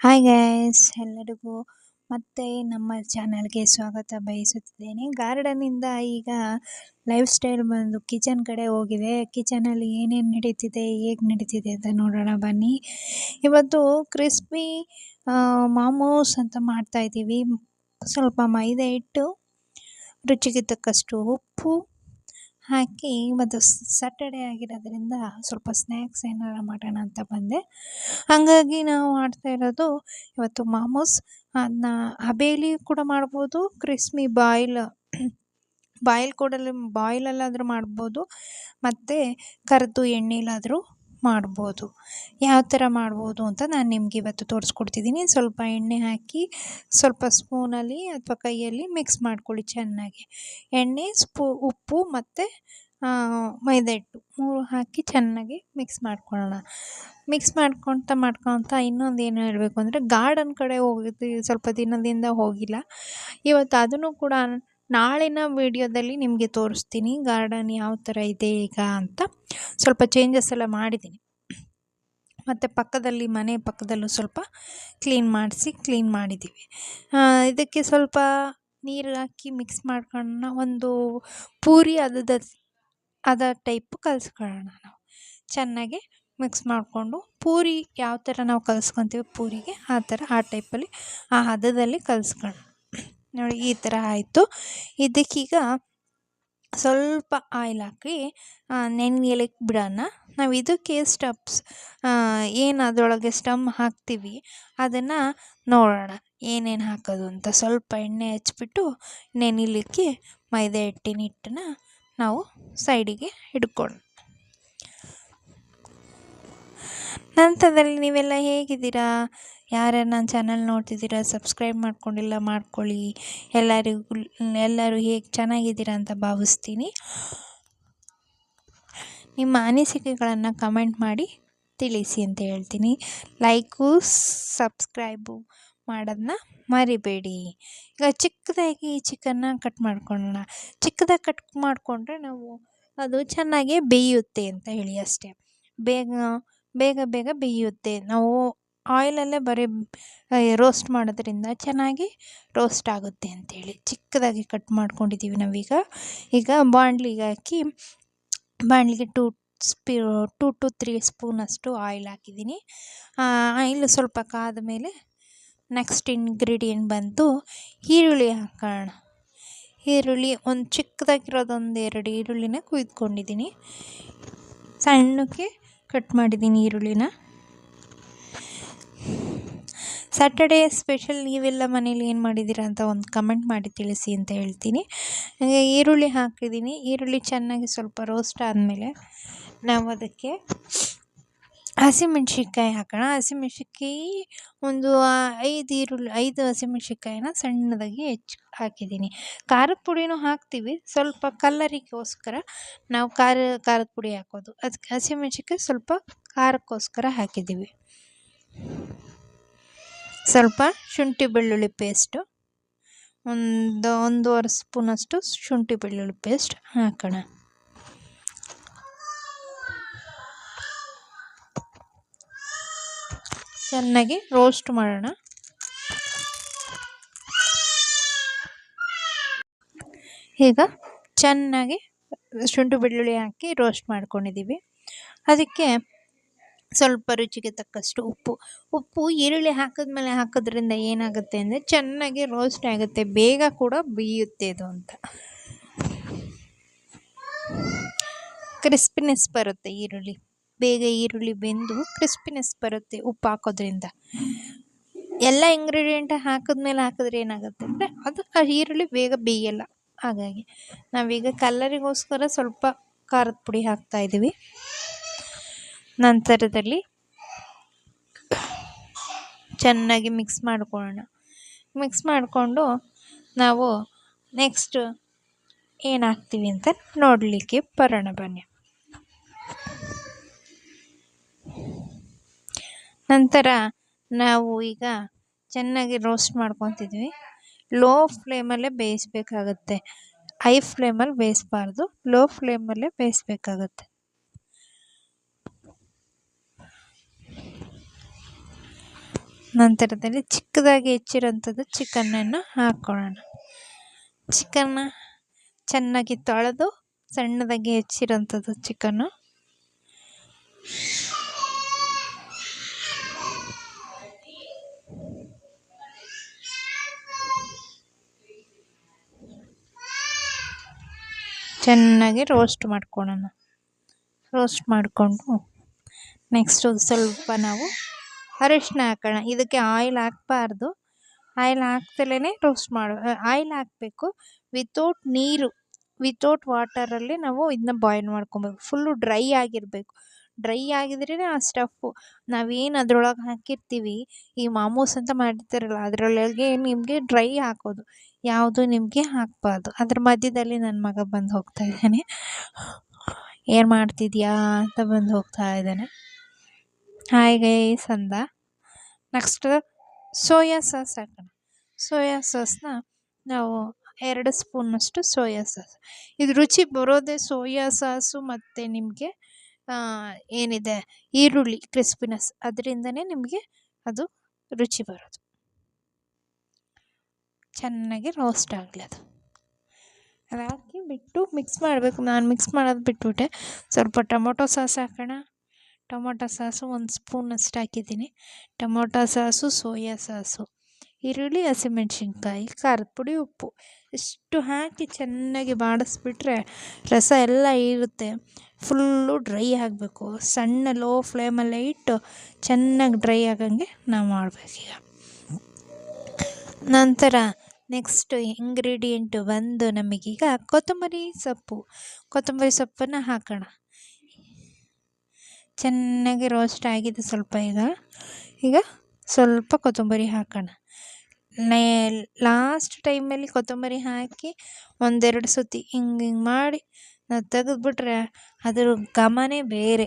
Hi guys ಎಲ್ಲರಿಗೂ ಮತ್ತೆ ನಮ್ಮ ಚಾನಲ್ಗೆ ಸ್ವಾಗತ ಬಯಸುತ್ತಿದ್ದೇನೆ. ಗಾರ್ಡನಿಂದ ಈಗ ಲೈಫ್ ಸ್ಟೈಲ್ ಬಂದು ಕಿಚನ್ ಕಡೆ ಹೋಗಿದೆ. ಕಿಚನಲ್ಲಿ ಏನೇನು ನಡೀತಿದೆ, ಹೇಗೆ ನಡೀತಿದೆ ಅಂತ ನೋಡೋಣ ಬನ್ನಿ. ಇವತ್ತು ಕ್ರಿಸ್ಪಿ ಮಾಮೋಸ್ ಅಂತ ಮಾಡ್ತಾ ಇದ್ದೀವಿ. ಸ್ವಲ್ಪ ಮೈದಾ ಹಿಟ್ಟು, ರುಚಿಗೆ ತಕ್ಕಷ್ಟು ಉಪ್ಪು ಹಾಕಿ ಇವತ್ತು ಸ್ಯಾಟರ್ಡೇ ಆಗಿರೋದ್ರಿಂದ ಸ್ವಲ್ಪ ಸ್ನ್ಯಾಕ್ಸ್ ಏನಾರ ಮಾಡೋಣ ಅಂತ ಬಂದೆ. ಹಾಗಾಗಿ ನಾವು ಮಾಡ್ತಾ ಇರೋದು ಇವತ್ತು ಮಾಮೂಸ್ ಅದನ್ನ ಹಬೇಲಿ ಕೂಡ ಮಾಡ್ಬೋದು ಕ್ರಿಸ್ಮಿ ಬಾಯ್ಲ್ ಬಾಯ್ಲ್ ಕೂಡಲೇ ಬಾಯ್ಲಲ್ಲಾದರೂ ಮಾಡ್ಬೋದು, ಮತ್ತು ಕರೆದು ಎಣ್ಣೆಲಾದರೂ ಮಾಡ್ಬೋದು. ಯಾವ ಥರ ಮಾಡ್ಬೋದು ಅಂತ ನಾನು ನಿಮ್ಗೆ ಇವತ್ತು ತೋರಿಸ್ಕೊಡ್ತಿದ್ದೀನಿ ಸ್ವಲ್ಪ ಎಣ್ಣೆ ಹಾಕಿ, ಸ್ವಲ್ಪ ಸ್ಪೂನಲ್ಲಿ ಅಥವಾ ಕೈಯಲ್ಲಿ ಮಿಕ್ಸ್ ಮಾಡ್ಕೊಳ್ಳಿ ಚೆನ್ನಾಗಿ. ಎಣ್ಣೆ, ಸ್ಪೂ, ಉಪ್ಪು ಮತ್ತು ಮೈದಾ ಹಿಟ್ಟು ಮೂರು ಹಾಕಿ ಚೆನ್ನಾಗಿ ಮಿಕ್ಸ್ ಮಾಡ್ಕೊಳ್ಳೋಣ. ಮಿಕ್ಸ್ ಮಾಡ್ಕೊತ ಮಾಡ್ಕೊತ ಇನ್ನೊಂದು ಏನು ಹೇಳಬೇಕು ಅಂದರೆ ಗಾರ್ಡನ್ ಕಡೆ ಹೋಗಿದ್ದು ಸ್ವಲ್ಪ ದಿನದಿಂದ ಹೋಗಿಲ್ಲ. ಇವತ್ತು ಅದನ್ನು ಕೂಡ ನಾಳಿನ ವಿಡಿಯೋದಲ್ಲಿ ನಿಮಗೆ ತೋರಿಸ್ತೀನಿ ಗಾರ್ಡನ್ ಯಾವ ಥರ ಇದೆ ಈಗ ಅಂತ. ಸ್ವಲ್ಪ ಚೇಂಜಸ್ ಎಲ್ಲ ಮಾಡಿದ್ದೀನಿ. ಮತ್ತು ಪಕ್ಕದಲ್ಲಿ, ಮನೆ ಪಕ್ಕದಲ್ಲೂ ಸ್ವಲ್ಪ ಕ್ಲೀನ್ ಮಾಡಿಸಿ ಕ್ಲೀನ್ ಮಾಡಿದ್ದೀವಿ. ಇದಕ್ಕೆ ಸ್ವಲ್ಪ ನೀರು ಹಾಕಿ ಮಿಕ್ಸ್ ಮಾಡ್ಕೊಳ್ಳೋಣ ಒಂದು ಪೂರಿ ಅದದ, ಅದ ಟೈಪ್ ಕಲಿಸ್ಕೊಳ್ಳೋಣ ನಾವು. ಚೆನ್ನಾಗಿ ಮಿಕ್ಸ್ ಮಾಡಿಕೊಂಡು ಪೂರಿ ಯಾವ ಥರ ನಾವು ಕಲಿಸ್ಕೊತೀವಿ ಪೂರಿಗೆ, ಆ ಥರ ಆ ಟೈಪಲ್ಲಿ ಆ ಹದದಲ್ಲಿ ಕಲಿಸ್ಕೊಳ್ಳೋಣ. ನೋಡಿ ಈ ಥರ ಆಯಿತು. ಇದಕ್ಕೀಗ ಸ್ವಲ್ಪ ಆಯಿಲ್ ಹಾಕಿ ನೆನೆಯಲಿಕ್ಕೆ ಬಿಡೋಣ. ನಾವು ಇದಕ್ಕೆ ಸ್ಟಪ್ಸ್ ಏನು ಅದರೊಳಗೆ ಸ್ಟಮ್ ಹಾಕ್ತೀವಿ, ಅದನ್ನು ನೋಡೋಣ. ಏನೇನು ಹಾಕೋದು ಅಂತ ಸ್ವಲ್ಪ ಎಣ್ಣೆ ಹಚ್ಬಿಟ್ಟು ನೆನಿಲಿಕ್ಕೆ ಮೈದಾ ಹಿಟ್ಟಿನ ಹಿಟ್ಟನ್ನ ನಾವು ಸೈಡಿಗೆ ಹಿಡ್ಕೊಳ್ಳೋಣ ನಂತರದಲ್ಲಿ ನೀವೆಲ್ಲ ಹೇಗಿದ್ದೀರಾ? ಯಾರ್ಯಾರು ನನ್ನ ಚಾನಲ್ ನೋಡ್ತಿದ್ದೀರಾ? ಸಬ್ಸ್ಕ್ರೈಬ್ ಮಾಡ್ಕೊಂಡಿಲ್ಲ, ಮಾಡ್ಕೊಳ್ಳಿ. ಎಲ್ಲರಿಗೂ, ಎಲ್ಲರೂ ಹೇಗೆ ಚೆನ್ನಾಗಿದ್ದೀರಾ ಅಂತ ಭಾವಿಸ್ತೀನಿ. ನಿಮ್ಮ ಅನಿಸಿಕೆಗಳನ್ನು ಕಮೆಂಟ್ ಮಾಡಿ ತಿಳಿಸಿ ಅಂತ ಹೇಳ್ತೀನಿ. ಲೈಕು, ಸಬ್ಸ್ಕ್ರೈಬು ಮಾಡೋದನ್ನ ಮರಿಬೇಡಿ. ಈಗ ಚಿಕ್ಕದಾಗಿ ಚಿಕನ್ನ ಕಟ್ ಮಾಡ್ಕೊಳ್ಳೋಣ. ಚಿಕ್ಕದಾಗಿ ಕಟ್ ಮಾಡಿಕೊಂಡ್ರೆ ನಾವು ಅದು ಚೆನ್ನಾಗಿ ಬೇಯುತ್ತೆ ಅಂತ ಹೇಳಿ ಅಷ್ಟೇ. ಬೇಗ ಬೇಗ ಬೇಗ ಬೇಯುತ್ತೆ. ನಾವು ಆಯಿಲಲ್ಲೇ ಬರೀ ರೋಸ್ಟ್ ಮಾಡೋದ್ರಿಂದ ಚೆನ್ನಾಗಿ ರೋಸ್ಟ್ ಆಗುತ್ತೆ ಅಂಥೇಳಿ ಚಿಕ್ಕದಾಗಿ ಕಟ್ ಮಾಡ್ಕೊಂಡಿದ್ದೀವಿ ನಾವೀಗ. ಈಗ ಬಾಣಲಿಗೆ ಹಾಕಿ, ಬಾಣಲಿಗೆ ಟೂ ಸ್ಪಿ ಟೂ ಟು ತ್ರೀ ಸ್ಪೂನಷ್ಟು ಆಯಿಲ್ ಹಾಕಿದ್ದೀನಿ. ಆಯಿಲ್ ಸ್ವಲ್ಪ ಕಾದ ಮೇಲೆ ನೆಕ್ಸ್ಟ್ ಇಂಗ್ರೀಡಿಯೆಂಟ್ ಬಂತು ಈರುಳ್ಳಿ ಹಾಕೋಣ. ಈರುಳ್ಳಿ ಒಂದು ಚಿಕ್ಕದಾಗಿರೋದೊಂದು ಎರಡು ಈರುಳ್ಳಿನ ಕುಯ್ದುಕೊಂಡಿದ್ದೀನಿ. ಸಣ್ಣಕ್ಕೆ ಕಟ್ ಮಾಡಿದ್ದೀನಿ ಈರುಳ್ಳಿನ. ಸ್ಯಾಟರ್ಡೇ ಸ್ಪೆಷಲ್ ನೀವೆಲ್ಲ ಮನೇಲಿ ಏನು ಮಾಡಿದ್ದೀರಾ ಅಂತ ಒಂದು ಕಮೆಂಟ್ ಮಾಡಿ ತಿಳಿಸಿ ಅಂತ ಹೇಳ್ತೀನಿ. ಈರುಳ್ಳಿ ಹಾಕಿದ್ದೀನಿ. ಈರುಳ್ಳಿ ಚೆನ್ನಾಗಿ ಸ್ವಲ್ಪ ರೋಸ್ಟ್ ಆದಮೇಲೆ ನಾವು ಅದಕ್ಕೆ ಹಸಿಮೆಣ್ಸಿನ್ಕಾಯಿ ಹಾಕೋಣ. ಹಸಿಮೆಣ್ಸಿನ್ಕಾಯಿ ಒಂದು ಐದು ಈರುಳ್ಳಿ, ಐದು ಹಸಿಮೆಣ್ಸಿನ್ಕಾಯಿನ ಸಣ್ಣದಾಗಿ ಹೆಚ್ಚಿ ಹಾಕಿದ್ದೀನಿ. ಖಾರದ ಪುಡಿನೂ ಹಾಕ್ತೀವಿ. ಸ್ವಲ್ಪ ಕಲ್ಲರಿಗೋಸ್ಕರ ನಾವು ಖಾರ, ಖಾರದ ಪುಡಿ ಹಾಕೋದು. ಅದಕ್ಕೆ ಹಸಿಮೆಣ್ಸಿನ್ಕಾಯಿ ಸ್ವಲ್ಪ ಖಾರಕ್ಕೋಸ್ಕರ ಹಾಕಿದ್ದೀವಿ. ಸ್ವಲ್ಪ ಶುಂಠಿ ಬೆಳ್ಳುಳ್ಳಿ ಪೇಸ್ಟು, ಒಂದು, ಒಂದೂವರೆ ಸ್ಪೂನಷ್ಟು ಶುಂಠಿ ಬೆಳ್ಳುಳ್ಳಿ ಪೇಸ್ಟ್ ಹಾಕೋಣ. ಚೆನ್ನಾಗಿ ರೋಸ್ಟ್ ಮಾಡೋಣ. ಈಗ ಚೆನ್ನಾಗಿ ಶುಂಠಿ ಬೆಳ್ಳುಳ್ಳಿ ಹಾಕಿ ರೋಸ್ಟ್ ಮಾಡ್ಕೊಂಡಿದ್ದೀವಿ. ಅದಕ್ಕೆ ಸ್ವಲ್ಪ ರುಚಿಗೆ ತಕ್ಕಷ್ಟು ಉಪ್ಪು. ಉಪ್ಪು ಈರುಳ್ಳಿ ಹಾಕಿದ್ಮೇಲೆ ಹಾಕೋದ್ರಿಂದ ಏನಾಗುತ್ತೆ ಅಂದರೆ ಚೆನ್ನಾಗಿ ರೋಸ್ಟ್ ಆಗುತ್ತೆ. ಬೇಗ ಕೂಡ ಬೇಯುತ್ತೆ ಇದು ಅಂತ. ಕ್ರಿಸ್ಪಿನೆಸ್ ಬರುತ್ತೆ ಈರುಳ್ಳಿ. ಬೇಗ ಈರುಳ್ಳಿ ಬೆಂದು ಕ್ರಿಸ್ಪಿನೆಸ್ ಬರುತ್ತೆ ಉಪ್ಪು ಹಾಕೋದ್ರಿಂದ. ಎಲ್ಲ ಇಂಗ್ರೀಡಿಯೆಂಟ್ ಹಾಕಿದ್ಮೇಲೆ ಹಾಕಿದ್ರೆ ಏನಾಗುತ್ತೆ ಅಂದರೆ ಅದು ಆ ಈರುಳ್ಳಿ ಬೇಗ ಬೇಯಲ್ಲ. ಹಾಗಾಗಿ ನಾವೀಗ ಕಲ್ಲರಿಗೋಸ್ಕರ ಸ್ವಲ್ಪ ಖಾರದ ಪುಡಿ ಹಾಕ್ತಾಯಿದ್ದೀವಿ ನಂತರದಲ್ಲಿ ಚೆನ್ನಾಗಿ ಮಿಕ್ಸ್ ಮಾಡ್ಕೊಳ್ಳೋಣ. ಮಿಕ್ಸ್ ಮಾಡಿಕೊಂಡು ನಾವು ನೆಕ್ಸ್ಟ್ ಏನು ಅಂತ ನೋಡಲಿಕ್ಕೆ ಬರೋಣ ಬನ್ನಿ. ನಂತರ ನಾವು ಈಗ ಚೆನ್ನಾಗಿ ರೋಸ್ಟ್ ಮಾಡ್ಕೊತಿದ್ವಿ. ಲೋ ಫ್ಲೇಮಲ್ಲೇ ಬೇಯಿಸ್ಬೇಕಾಗತ್ತೆ. ಹೈ ಫ್ಲೇಮಲ್ಲಿ ಬೇಯಿಸ್ಬಾರ್ದು. ಲೋ ಫ್ಲೇಮಲ್ಲೇ ಬೇಯಿಸ್ಬೇಕಾಗತ್ತೆ. ನಂತರದಲ್ಲಿ ಚಿಕ್ಕದಾಗಿ ಹೆಚ್ಚಿರೋಂಥದ್ದು ಚಿಕನನ್ನು ಹಾಕ್ಕೊಳ್ಳೋಣ. ಚಿಕನ್ನ ಚೆನ್ನಾಗಿ ತೊಳೆದು ಸಣ್ಣದಾಗಿ ಹೆಚ್ಚಿರೋಂಥದ್ದು ಚಿಕನ್ನು ಚೆನ್ನಾಗಿ ರೋಸ್ಟ್ ಮಾಡ್ಕೊಳ್ಳೋಣ ರೋಸ್ಟ್ ಮಾಡಿಕೊಂಡು ನೆಕ್ಸ್ಟು ಸ್ವಲ್ಪ ನಾವು ಅರಿಶಿನ ಹಾಕೋಣ. ಇದಕ್ಕೆ ಆಯಿಲ್ ಹಾಕ್ಬಾರ್ದು. ಆಯಿಲ್ ಹಾಕ್ದಲೇ ರೋಸ್ಟ್ ಮಾಡು ಆಯಿಲ್ ಹಾಕಬೇಕು. ವಿತೌಟ್ ನೀರು ವಿತೌಟ್ ವಾಟರಲ್ಲಿ ನಾವು ಇದನ್ನ ಬಾಯ್ಲ್ ಮಾಡ್ಕೊಬೇಕು. ಫುಲ್ಲು ಡ್ರೈ ಆಗಿರಬೇಕು. ಡ್ರೈ ಆಗಿದ್ರೇ ಆ ಸ್ಟಫು ನಾವೇನು ಅದ್ರೊಳಗೆ ಹಾಕಿರ್ತೀವಿ, ಈ ಮಾಮೂಸ್ ಅಂತ ಮಾಡಿರ್ತಾರಲ್ಲ, ಅದರೊಳಗೆ ನಿಮಗೆ ಡ್ರೈ ಹಾಕೋದು. ಯಾವುದು ನಿಮಗೆ ಹಾಕಬಾರ್ದು. ಅದ್ರ ಮಧ್ಯದಲ್ಲಿ ನನ್ನ ಮಗ ಬಂದು ಹೋಗ್ತಾ ಇದ್ದಾನೆ. ಏನು ಮಾಡ್ತಿದ್ಯಾ ಅಂತ ಬಂದು ಹೋಗ್ತಾ ಇದ್ದಾನೆ. ಹಾಯ್ ಗೈಸ್ ಅಂದ. ನೆಕ್ಸ್ಟ್ ಸೋಯಾ ಸಾಸ್ ಹಾಕೋಣ. ಸೋಯಾ ಸಾಸ್ನ ನಾವು ಎರಡು ಸ್ಪೂನಷ್ಟು ಸೋಯಾ ಸಾಸ್. ಇದು ರುಚಿ ಬರೋದೇ ಸೋಯಾ ಸಾಸು ಮತ್ತು ನಿಮಗೆ ಏನಿದೆ? ಈರುಳ್ಳಿ, ಕ್ರಿಸ್ಪಿನೆಸ್ ಅದರಿಂದನೇ ನಿಮಗೆ ಅದು ರುಚಿ ಬರೋದು. ಚೆನ್ನಾಗಿ ರೋಸ್ಟ್ ಆಗಲಿ ಅದು. ಹಾಕಿ ಬಿಟ್ಟು ಮಿಕ್ಸ್ ಮಾಡಬೇಕು. ನಾನು ಮಿಕ್ಸ್ ಮಾಡೋದು ಬಿಟ್ಬಿಟ್ಟೆ. ಸ್ವಲ್ಪ ಟೊಮೊಟೊ ಸಾಸ್ ಹಾಕೋಣ. ಟೊಮೊಟೊ ಸಾಸು ಒಂದು ಸ್ಪೂನಷ್ಟು ಹಾಕಿದ್ದೀನಿ. Tomato sauce, soya sauce. ಈರುಳ್ಳಿ, ಹಸಿಮೆಣ್ಸಿನ್ಕಾಯಿ ಖಾರದ ಪುಡಿ ಉಪ್ಪು. ಇಷ್ಟು ಹಾಕಿ ಚೆನ್ನಾಗಿ ಬಾಡಿಸ್ಬಿಟ್ರೆ ರಸ ಎಲ್ಲ ಇರುತ್ತೆ. ಫುಲ್ಲು ಡ್ರೈ ಆಗಬೇಕು. ಸಣ್ಣ, ಲೋ ಫ್ಲೇಮಲ್ಲೇ ಇಟ್ಟು ಚೆನ್ನಾಗಿ ಡ್ರೈ ಆಗಂಗೆ ನಾವು ಮಾಡಬೇಕೀಗ ನಂತರ ನೆಕ್ಸ್ಟ್ ಇಂಗ್ರೀಡಿಯೆಂಟು ಬಂದು ನಮಗೀಗ ಕೊತ್ತಂಬರಿ ಸೊಪ್ಪು. ಕೊತ್ತಂಬರಿ ಸೊಪ್ಪನ್ನು ಹಾಕೋಣ. ಚೆನ್ನಾಗಿ ರೋಸ್ಟ್ ಆಗಿದೆ ಸ್ವಲ್ಪ ಈಗ. ಈಗ ಸ್ವಲ್ಪ ಕೊತ್ತಂಬರಿ ಹಾಕೋಣ. ನೇ ಲಾಸ್ಟ್ ಟೈಮಲ್ಲಿ ಕೊತ್ತಂಬರಿ ಹಾಕಿ ಒಂದೆರಡು ಸತಿ ಹಿಂಗೆ ಹಿಂಗೆ ಮಾಡಿ ನಾವು ತೆಗೆದ್ಬಿಟ್ರೆ ಅದ್ರ ಘಮನೇ ಬೇರೆ.